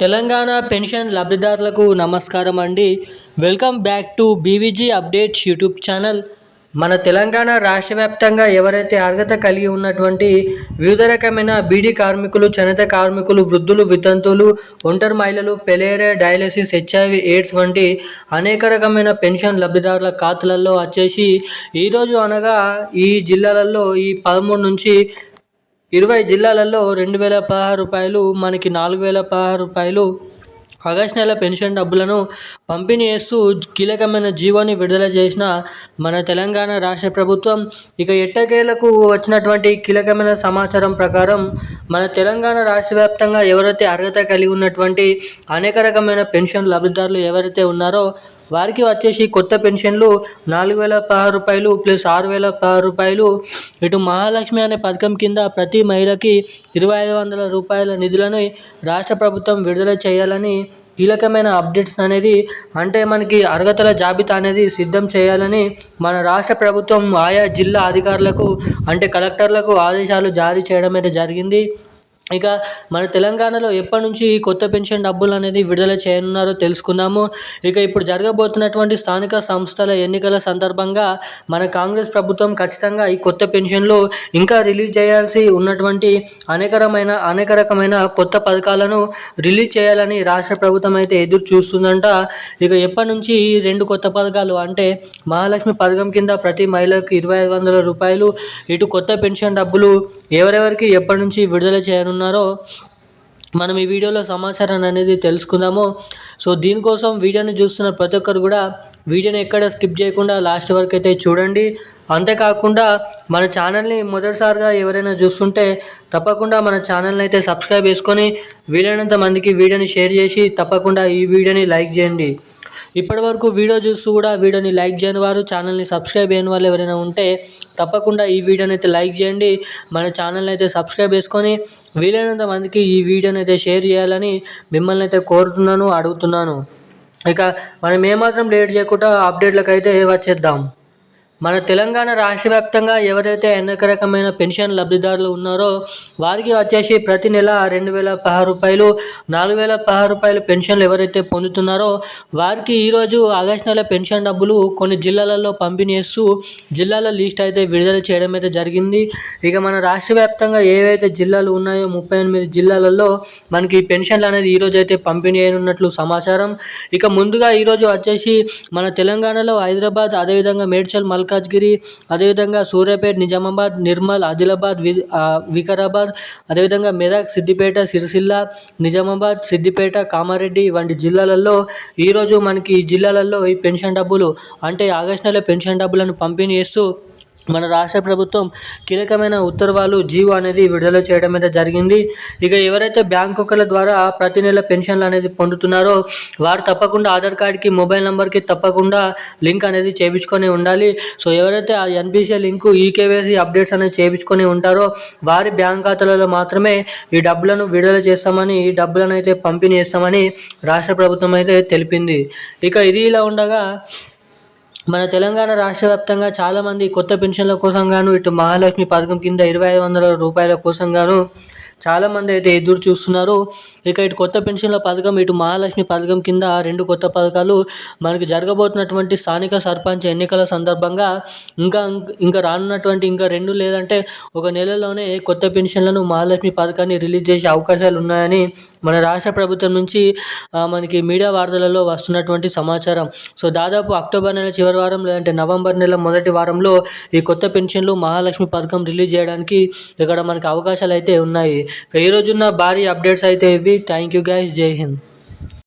Telangana pension లబ్ధిదారులకు నమస్కారం అండి. Welcome back to B V G updates YouTube channel. మన తెలంగాణ రాష్ట్ర వ్యాప్తంగా ఎవరైతే అర్హత కలిగి ఉన్నటువంటి వివిధ రకమైన బీడీ కార్మికులు చనిత కార్మికులు వృద్ధులు వితంతువులు ఒంటరి మహిళలు పెలేరే డయాలసిస్ హెచ్ఐవి ఎయిడ్స్ వంటి అనేక రకమైన పెన్షన్ లబ్ధిదారుల ఖాతాలలో వచ్చేసి ఈరోజు అనగా ఈ జిల్లాలలో ఈ పదమూడు నుంచి ఇరవై జిల్లాలలో రెండు వేల పదహారు రూపాయలు మనకి నాలుగు వేల పదహారు రూపాయలు. ఆగస్ట్ నెల పెన్షన్ డబ్బులను పంపిణీ చేస్తూ కీలకమైన జీవోని విడుదల చేసిన మన తెలంగాణ రాష్ట్ర ప్రభుత్వం ఇక ఎట్టకేలకు వచ్చినటువంటి కీలకమైన సమాచారం ప్రకారం మన తెలంగాణ రాష్ట్ర వ్యాప్తంగా ఎవరైతే అర్హత కలిగి ఉన్నటువంటి అనేక రకమైన పెన్షన్ లబ్ధిదారులు ఎవరైతే ఉన్నారో వారికి వచ్చేసి కొత్త పెన్షన్లు నాలుగు వేల పదహారు రూపాయలు ప్లస్ ఆరు వేల పదహారు రూపాయలు. ఇటు మహాలక్ష్మి అనే పథకం కింద ప్రతి మహిళకి ఇరవై ఐదు వందల రూపాయల నిధులను రాష్ట్ర ప్రభుత్వం విడుదల చేయాలని కీలకమైన అప్డేట్స్ అనేది అంటే మనకి అర్హతల జాబితా అనేది సిద్ధం చేయాలని మన రాష్ట్ర ప్రభుత్వం ఆయా జిల్లా అధికారులకు అంటే కలెక్టర్లకు ఆదేశాలు జారీ చేయడం అయితే జరిగింది. ఇక మన తెలంగాణలో ఎప్పటి నుంచి ఈ కొత్త పెన్షన్ డబ్బులు అనేది విడుదల చేయనున్నారో తెలుసుకుందాము. ఇక ఇప్పుడు జరగబోతున్నటువంటి స్థానిక సంస్థల ఎన్నికల సందర్భంగా మన కాంగ్రెస్ ప్రభుత్వం ఖచ్చితంగా ఈ కొత్త పెన్షన్లు ఇంకా రిలీజ్ చేయాల్సి ఉన్నటువంటి అనేకరమైన అనేక రకమైన కొత్త పథకాలను రిలీజ్ చేయాలని రాష్ట్ర ప్రభుత్వం అయితే ఎదురు చూస్తుందంట. ఇక ఎప్పటి నుంచి ఈ రెండు కొత్త పథకాలు అంటే మహాలక్ష్మి పథకం కింద ప్రతి మహిళకు ఇరవై ఐదు వందల రూపాయలు ఇటు కొత్త పెన్షన్ డబ్బులు ఎవరెవరికి ఎప్పటి నుంచి విడుదల చేయనున్నారు ఉన్నారో మనం ఈ వీడియోలో సమాచారం అనేది తెలుసుకుందాము. సో దీనికోసం వీడియోని చూస్తున్న ప్రతి ఒక్కరు కూడా వీడియోని ఎక్కడ స్కిప్ చేయకుండా లాస్ట్ వరకు అయితే చూడండి. అంతేకాకుండా మన ఛానల్ని మొదటిసారిగా ఎవరైనా చూస్తుంటే తప్పకుండా మన ఛానల్ని అయితే సబ్స్క్రైబ్ చేసుకొని వీలైనంత మందికి వీడియోని షేర్ చేసి తప్పకుండా ఈ వీడియోని లైక్ చేయండి. ఇప్పటి వరకు వీడియో చూస్తూ కూడా వీడియోని లైక్ చేయని వారు ఛానల్ని సబ్స్క్రైబ్ చేయని వాళ్ళు ఎవరైనా ఉంటే తప్పకుండా ఈ వీడియోని అయితే లైక్ చేయండి. మన ఛానల్ని అయితే సబ్స్క్రైబ్ చేసుకొని వీలైనంత మందికి ఈ వీడియోని అయితే షేర్ చేయాలని మిమ్మల్ని అయితే కోరుతున్నాను అడుగుతున్నాను. ఇక మనం ఏమాత్రం లేట్ చేయకుండా అప్డేట్లకు అయితే వచ్చేద్దాం. మన తెలంగాణ రాష్ట్ర వ్యాప్తంగా ఎవరైతే అనేక రకమైన పెన్షన్ లబ్ధిదారులు ఉన్నారో వారికి వచ్చేసి ప్రతి నెల రెండు వేల పదహారు రూపాయలు నాలుగు వేల పదహారు రూపాయలు పెన్షన్లు ఎవరైతే పొందుతున్నారో వారికి ఈరోజు ఆగస్ట్ నెల పెన్షన్ డబ్బులు కొన్ని జిల్లాలలో పంపిణీ చేస్తూ జిల్లాల లిస్ట్ అయితే విడుదల చేయడం అయితే జరిగింది. ఇక మన రాష్ట్ర వ్యాప్తంగా ఏవైతే జిల్లాలు ఉన్నాయో ముప్పై ఎనిమిది జిల్లాలలో మనకి పెన్షన్లు అనేది ఈరోజు అయితే పంపిణీ అయినట్లు సమాచారం. ఇక ముందుగా ఈరోజు వచ్చేసి మన తెలంగాణలో హైదరాబాద్ అదేవిధంగా మేడ్చల్ మల్ మల్కాజ్గిరి అదేవిధంగా సూర్యాపేట నిజామాబాద్ నిర్మల్ ఆదిలాబాద్ వి వికారాబాద్ అదేవిధంగా మెదక్ సిద్దిపేట సిరిసిల్ల నిజామాబాద్ సిద్దిపేట కామారెడ్డి వంటి జిల్లాలలో ఈరోజు మనకి ఈ జిల్లాలలో ఈ పెన్షన్ డబ్బులు అంటే ఆగస్టు నెల పెన్షన్ డబ్బులను పంపిణీ చేస్తూ మన రాష్ట్ర ప్రభుత్వం కీలకమైన ఉత్తర్వాలు జీవో అనేది విడుదల చేయడం అయితే జరిగింది. ఇక ఎవరైతే బ్యాంకుల ద్వారా ప్రతి నెల పెన్షన్లు అనేది పొందుతున్నారో వారు తప్పకుండా ఆధార్ కార్డ్కి మొబైల్ నెంబర్కి తప్పకుండా లింక్ అనేది చేయించుకొని ఉండాలి. సో ఎవరైతే ఆ ఎన్పిసిఐ లింక్ ఈకేవైసీ అప్డేట్స్ అనేది చేయించుకొని ఉంటారో వారి బ్యాంక్ ఖాతాలలో మాత్రమే ఈ డబ్బులను విడుదల చేస్తామని ఈ డబ్బులను అయితే పంపిణీ చేస్తామని రాష్ట్ర ప్రభుత్వం అయితే తెలిపింది. ఇక ఇది ఇలా ఉండగా మన తెలంగాణ రాష్ట్ర వ్యాప్తంగా చాలామంది కొత్త పెన్షన్ల కోసం గాను ఇటు మహాలక్ష్మి పథకం కింద ఇరవై ఐదు వందల రూపాయల కోసం గాను చాలామంది అయితే ఎదురు చూస్తున్నారు. ఇక ఇటు కొత్త పెన్షన్ల పథకం ఇటు మహాలక్ష్మి పథకం కింద రెండు కొత్త పథకాలు మనకి జరగబోతున్నటువంటి స్థానిక సర్పంచ్ ఎన్నికల సందర్భంగా ఇంకా ఇంకా రానున్నటువంటి ఇంకా రెండు లేదంటే ఒక నెలలోనే కొత్త పెన్షన్లను మహాలక్ష్మి పథకాన్ని రిలీజ్ చేసే అవకాశాలు ఉన్నాయని మన రాష్ట్ర ప్రభుత్వం నుంచి మనకి మీడియా వార్తలలో వస్తున్నటువంటి సమాచారం. సో దాదాపు అక్టోబర్ నెల చివరి వారం లేదంటే నవంబర్ నెల మొదటి వారంలో ఈ కొత్త పెన్షన్లు మహాలక్ష్మి పథకం రిలీజ్ చేయడానికి ఇక్కడ మనకి అవకాశాలు అయితే ఉన్నాయి. ఈ రోజున్న భారీ అప్డేట్స్ అయితే ఇవి థ్యాంక్ యూ గైస్ జై హింద్